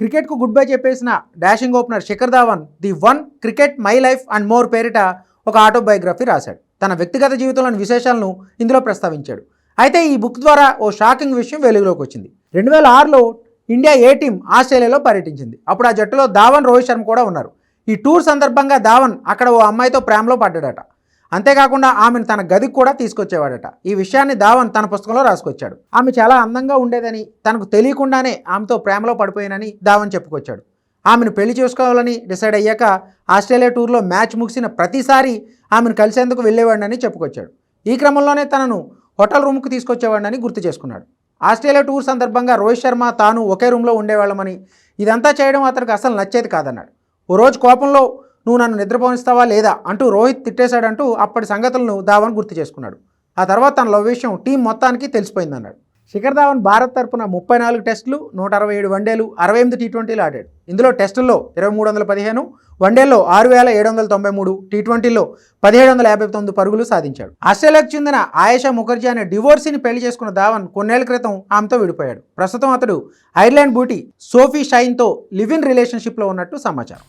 క్రికెట్కు goodbye చెప్పేసిన dashing opener Shikhar Dhawan the one cricket my life and more పేరిట ఒక autobiography రాశాడు. తన వ్యక్తిగత జీవితంలోని విశేషాలను ఇందులో ప్రస్తావించాడు. అయితే ఈ బుక్ ద్వారా ఓ షాకింగ్ విషయం వెలుగులోకి వచ్చింది. రెండు వేల ఆరులో ఇండియా ఏ టీం ఆస్ట్రేలియాలో పర్యటించింది. అప్పుడు ఆ జట్టులో ధావన్ రోహిత్ శర్మ కూడా ఉన్నారు. ఈ టూర్ సందర్భంగా ధావన్ అక్కడ ఓ అమ్మాయితో ప్రేమలో పడ్డాడట. అంతేకాకుండా ఆమెను తన గదికి కూడా తీసుకొచ్చేవాడట. ఈ విషయాన్ని ధావన్ తన పుస్తకంలో రాసుకొచ్చాడు. ఆమె చాలా అందంగా ఉండేదని తనకు తెలియకుండానే ఆమెతో ప్రేమలో పడిపోయానని ధావన్ చెప్పుకొచ్చాడు. ఆమెను పెళ్ళి చేసుకోవాలని డిసైడ్ అయ్యాక ఆస్ట్రేలియా టూర్లో మ్యాచ్ ముగిసిన ప్రతిసారి ఆమెను కలిసేందుకు వెళ్ళేవాడినని చెప్పుకొచ్చాడు. ఈ క్రమంలోనే తనను హోటల్ రూమ్కు తీసుకొచ్చేవాడినని గుర్తు చేసుకున్నాడు. ఆస్ట్రేలియా టూర్ సందర్భంగా రోహిత్ శర్మ తాను ఒకే రూమ్లో ఉండేవాళ్ళమని ఇదంతా చేయడం అతనికి అసలు నచ్చేది కాదన్నాడు. ఓ రోజు కోపంలో నువ్వు నన్ను నిద్రపోనిస్తావా లేదా అంటూ రోహిత్ తిట్టేశాడంటూ అప్పటి సంగతులను ధావన్ గుర్తు చేసుకున్నాడు. ఆ తర్వాత తన లవ్ విషయం టీం మొత్తానికి తెలిసిపోయిందన్నాడు. శిఖర్ ధావన్ భారత్ తరపున ముప్పై నాలుగు టెస్టులు నూట అరవై ఏడు వన్డేలు అరవై ఎనిమిది టీ ట్వంటీలు ఆడాడు. ఇందులో టెస్టుల్లో ఇరవై మూడు వందల పదిహేను వన్డేల్లో ఆరు వేల ఏడు వందల తొంభై మూడు టీ ట్వంటీలో పదిహేడు వందల యాభై తొమ్మిది పరుగులు సాధించాడు. ఆస్ట్రేలియాకు చెందిన ఆయేషా ముఖర్జీ అనే డివోర్సీని పెళ్ళి చేసుకున్న ధావన్ కొన్నేళ్ళ క్రితం ఆమెతో విడిపోయాడు. ప్రస్తుతం అతడు ఐర్లాండ్ బూటీ సోఫీ షైన్తో లివ్ ఇన్ రిలేషన్షిప్లో ఉన్నట్టు సమాచారం.